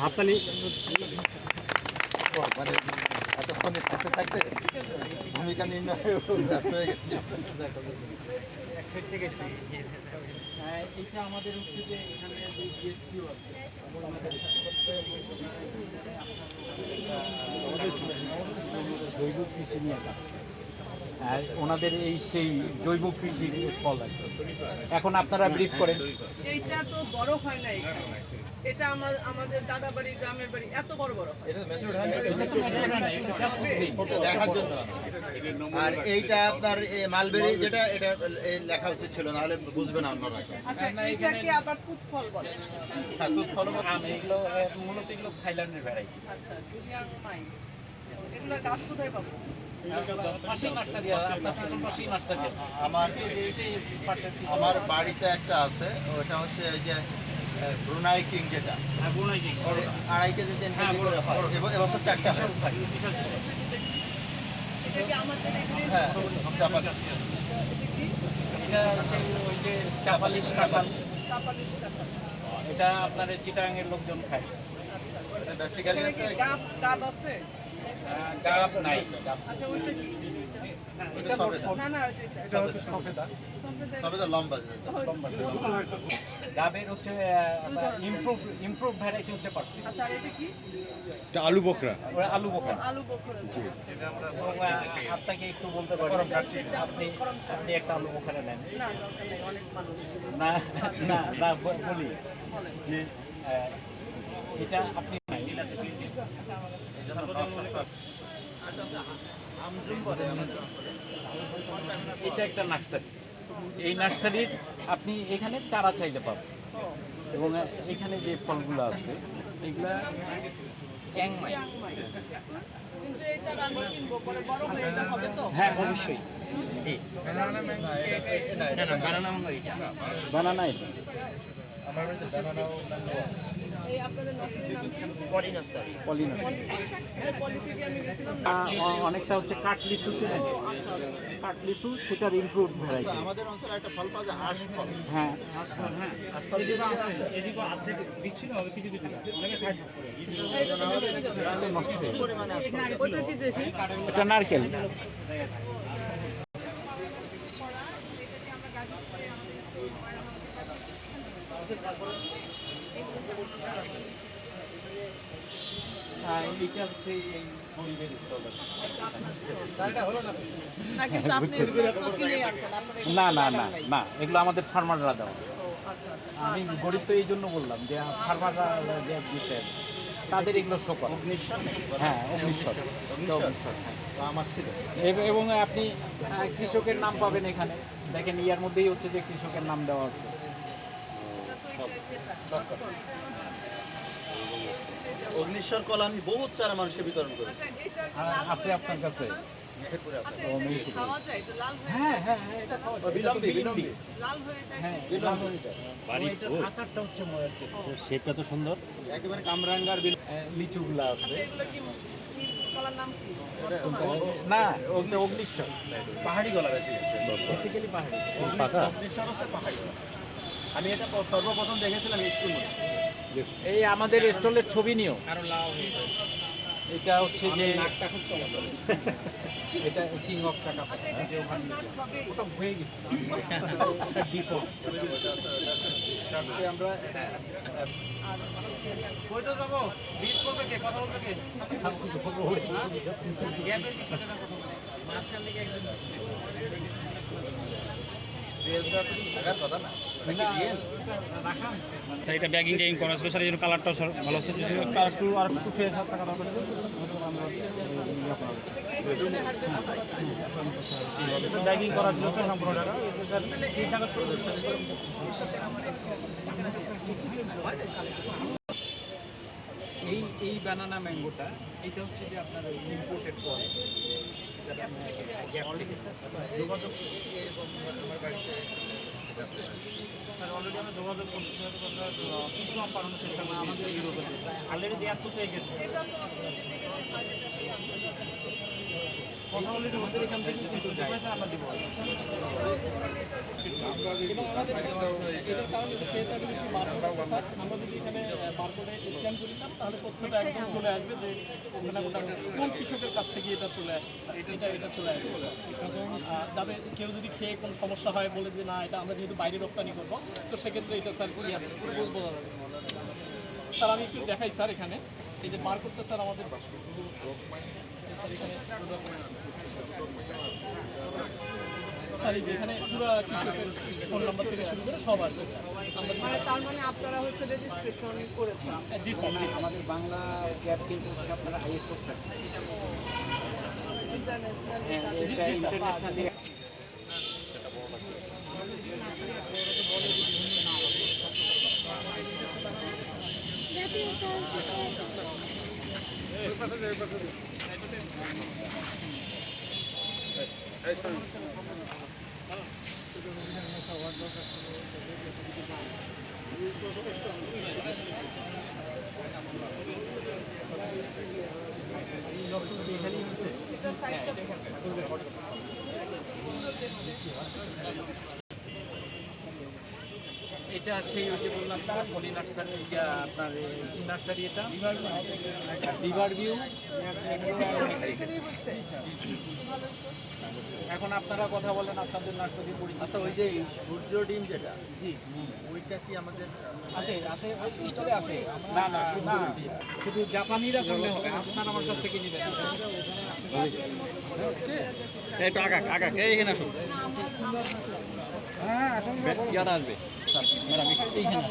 হাততালি। মানে এতক্ষণে থাকতে হ্যাঁ, এটা আমাদের হচ্ছে যে এখানে জিএসটিও আছে জৈব কৃষি নিয়ে ওনাদের এই সেই জৈব কৃষির ফল আর এখন আপনারা ব্রিফ করেন। এইটা তো বড় হয় না এটা আমার আমাদের দাদা বাড়ি গ্রামের বাড়ি এত বড় বড় না? দেখার জন্য। আর এইটা আপনার মালবেরি যেটা এটা লেখা উচিত ছিল নাহলে বুঝবে না অন্যরা আচ্ছা এইটাকে আবার কুট ফল বলে? হ্যাঁ দুধ ফলো আম এগুলো মূলত এগুলো থাইল্যান্ডের ভ্যারাইটি। আচ্ছা চিয়াং মাই। এগুলোর গাছ কোথায় পাবো? আমার বাড়িতে একটা আছে ওটা হচ্ছে ওই যে ব্রুনাই কিং যেটা। হ্যাঁ। আড়াই কেজি তিন কেজি করে হয়। এব- এবছর চারটা হয়। হ্যাঁ চাপাতি। এটা কি ওই যে চাপালিশ কাঁঠাল। এটা আপনার চিটাগাংয়ের লোকজন খায়। আচ্ছা এটা বেসিক্যালি আছে? গাব নাই। আচ্ছা ওইটা কি? এটা না না এটা হচ্ছে সফেদা। সফেদা। লম্বা যেটা হচ্ছে ইমপ্রুভ ইমপ্রুভ ভ্যারাইটি হচ্ছে পার্সি। আচ্ছা আর এটা কি? এটা আলু বকরা। ওরা আলু বোকা আলু বখরা এবং, আহ, আপনাকে একটু বলতে পারি আপনি আপনি একটা আলু বোখারা নেন। না অনেক মানুষ। না না না বলি যে এটা আপনি এটা একটা নার্সারি এই নার্সারির আপনি এখানে চারা চাইলে পাবেন এবং এখানে যে ফলগুলো আছে এগুলা চ্যাংমাই হয়ে হ্যাঁ অবশ্যই। জি। বানানা এটা। আমার বাড়িতে এই আপনাদের নার্সারির নাম কি? পলি নার্সারি পলি যে পলি থেকে আমি গেছিলাম অনেকটা হচ্ছে কাঠ লিচু চেনেন আচ্ছা আচ্ছা। কাঠ সেটার ইমপ্রুভ আচ্ছা, ভ্যারাইটি আমাদের অঞ্চলে একটা ফল পাওয়া যায় আশ ফল। হ্যাঁ। আশ ফল যদি আছে, নষ্ট হয়ে যায়। পরিমাণে আশ ফল। ওটা কি দেখি? এটা নারকেল হ্যাঁ, এইটা হচ্ছে এই গরিবের স্টল না? না না না এগুলো আমাদের ফার্মাররা দেওয়া। ও আচ্ছা আচ্ছা আমি গরিব তো এই জন্য বললাম যে ফার্মাররা দিচ্ছে তাদের এগুলো শো করে অগ্নিশ্বর নাকি হ্যাঁ? অগ্নিশ্বর। আমার এবং আপনি কৃষকের নাম পাবেন এখানে। দেখেন ইয়ার মধ্যেই হচ্ছে যে কৃষকের নাম দেওয়া আছে। অগ্নিশ্বর কলা আমি বহুত চারা মানুষকে বিতরণ করেছি। আচ্ছা, হ্যাঁ, আছে আপনার কাছে। আছে। আচ্ছা, হয়ে হ্যাঁ শেপটা তো সুন্দর। একেবারে কামরাঙ্গার লিচুগুলা আছে। আচ্ছা, এগুলো কি কি কলার নাম কি? না অগ্নিশ্বর। পাহাড়ি গলা বেশি। বেসিক্যালি পাহাড়ি। অগ্নিশ্বর হচ্ছে পাহাড়ি গলা। আমি এটা সর্বপ্রথম দেখেছিলাম স্কুল এই আমাদের স্টলের ছবি নিও। এটা হচ্ছে যে নাকটা খুব চমৎকার এটা কিং অফ টাকা? ওটা হয়ে গেছে। ওটা ডিফল্ট স্টার্টে আমরা কথা না। আচ্ছা এটা ব্যাগিং ট্যাগিং করা ছিল স্যার এই জন্য কালারটাও স্যার ভালো কালার একটু আর একটু ফ্রেশ হাত টাকা দরকার? ব্যাগিং করা ছিল স্যার সম্পূর্ণ টাকা স্যার তাহলে এই- এই এই বানানা ম্যাঙ্গোটা এটা হচ্ছে যে আপনার ইম্পোর্টেড করে। যোগাযোগ আমার বাড়িতে স্যার অলরেডি আমরা যোগাযোগ করতে কিছু পাঠানোর চেষ্টা না আমাদের অলরেডি দেওয়ার তো পেয়ে গেছে এটা তো আপনাদের নিজস্ব budget এ দিয়ে আমরা কথা অলরেডি ওদের এখান থেকে কিছু যায় আমরা দিব। এবং আমাদের এটার কারণে ট্রেসাবিলিটি বারকোড আছে স্যার আমরা যদি এখানে বারকোডে স্ক্যান করি স্যার তাহলে তথ্যটা একদম চলে আসবে যে কোন কৃষকের কাছ থেকে এটা চলে আসছে এটা এটা চলে আসবে যাতে কেউ যদি খেয়ে কোনো সমস্যা হয় বলে যে না এটা আমরা যেহেতু বাইরে রপ্তানি করব তো সেক্ষেত্রে এটা স্যার বলব স্যার আমি একটু দেখাই স্যার এখানে। এই যে বারকোডটা স্যার আমাদের স্যার এখানে যে এখানে পুরো কৃষকের ফোন নাম্বার থেকে শুরু করে সব আসছে স্যার। মানে তার মানে আপনারা হচ্ছে রেজিস্ট্রেশন করেছেন? জি স্যার আমাদের বাংলা ক্যাব কিন্তু হচ্ছে আপনার আইএসও স্যার। ইন্টারন্যাশনালি জাতীয় এটা সেই ওই যে বললাম না পলি নার্সারি আপনার নার্সারি এটা রিভার ভিউ। এখন আপনারা কথা বলেন আপনাদের নার্সারি পরিচিত। আচ্ছা ওই যে এই সূর্য ডিম যেটা জি। ওইটা কি আমাদের আছে আছে ওই স্টলে আছে। না না শুধু শুধু জাপানিরা করলে হবে আপনার আমার কাছ থেকে নেবেন। একটু আগা আগা এইখানে আসুন। হ্যাঁ আসুন। ইয়াটা আসবে। ম্যাডাম এইখানে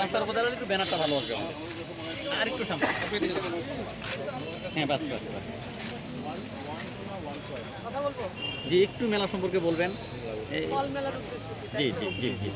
রাস্তার উপর দাঁড়ালে একটু ব্যানারটা ভালো আসবে আমাদের। আর একটু সামনে। হ্যাঁ বাস বাস বাস। জি একটু মেলা সম্পর্কে বলবেন? জি জি জি জি।